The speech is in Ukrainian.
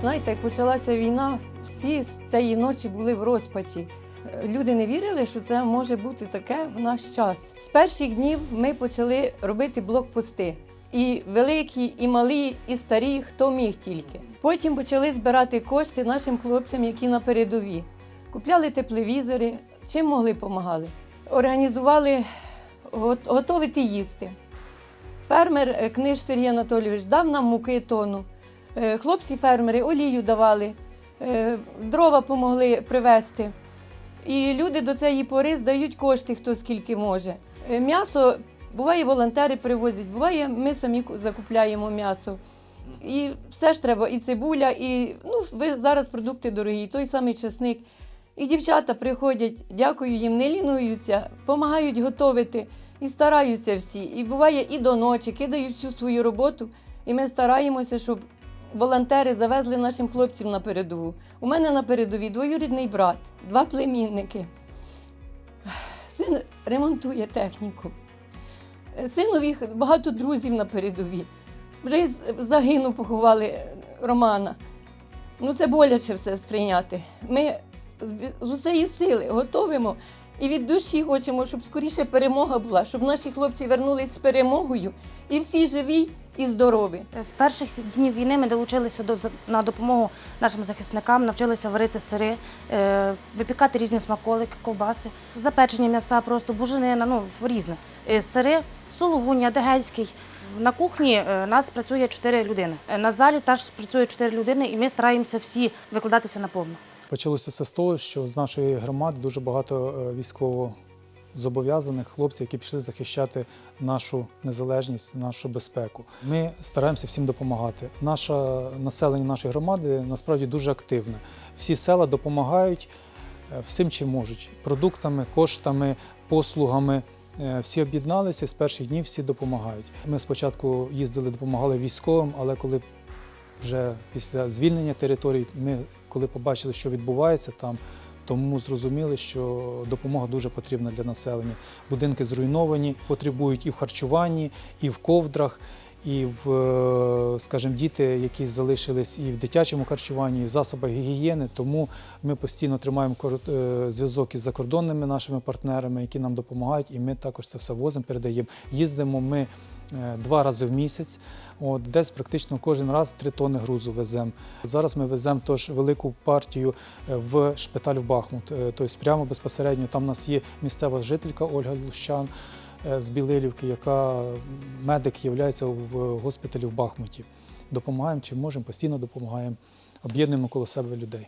Знаєте, як почалася війна, всі з тієї ночі були в розпачі. Е, Люди не вірили, що це може бути таке в наш час. З перших днів ми почали робити блокпости. І великі, і малі, і старі, хто міг тільки. Потім почали збирати кошти нашим хлопцям, які на передові. Купляли тепловізори, чим могли допомагали. Організували го- готовити їсти. Фермер е, книж Сергій Анатолійович дав нам муки тону. Е, Хлопці-фермери олію давали, е, дрова допомогли привезти. І люди до цієї пори здають кошти, хто скільки може. Е, М'ясо буває, волонтери привозять, буває, ми самі закупляємо м'ясо. І все ж треба, і цибуля, і ну, ви зараз продукти дорогі, той самий чесник. І дівчата приходять, дякую їм, не лінуються, допомагають готувати і стараються всі. І буває і до ночі, кидають всю свою роботу. І ми стараємося, щоб волонтери завезли нашим хлопцям на передову. У мене на передовій двоюрідний брат, два племінники. Син ремонтує техніку. Синові багато друзів на передовій. Вже загинув, поховали Романа. Ну, це боляче все сприйняти. Ми з- з усієї сили готовимо і від душі хочемо, щоб скоріше перемога була, щоб наші хлопці вернулись з перемогою і всі живі і здорові. З перших днів війни ми долучилися до на допомогу нашим захисникам, навчилися варити сири, е, випікати різні смаколики, ковбаси, запечення м'яса, просто буженина, ну різне. Е, Сири, сулугуня, дегельський. На кухні е, нас працює чотири людини. Е, На залі теж працює чотири людини, і ми стараємося всі викладатися наповну. Почалося все з того, що з нашої громади дуже багато е, військово зобов'язаних хлопців, які пішли захищати нашу незалежність, нашу безпеку. Ми стараємося всім допомагати. Наше населення нашої громади насправді дуже активне. Всі села допомагають е, всім, чим можуть: продуктами, коштами, послугами. Е, Всі об'єдналися з перших днів всі допомагають. Ми спочатку їздили, допомагали військовим, але коли вже після звільнення територій, ми коли побачили, що відбувається там, тому зрозуміли, що допомога дуже потрібна для населення. Будинки зруйновані, потребують і в харчуванні, і в ковдрах, і в, е, скажімо, діти, які залишились і в дитячому харчуванні, і в засобах гігієни. Тому ми постійно тримаємо е, зв'язок із закордонними нашими партнерами, які нам допомагають, і ми також це все возимо, передаємо. Їздимо ми е, два рази в місяць. От, десь практично кожен раз 3 тонни грузу веземо. Зараз ми веземо теж велику партію в шпиталь в Бахмут. Тобто прямо безпосередньо там у нас є місцева жителька Ольга Лущан з Білилівки, яка медик є в госпіталі в Бахмуті. Допомагаємо чим можемо, постійно допомагаємо, об'єднуємо коло себе людей.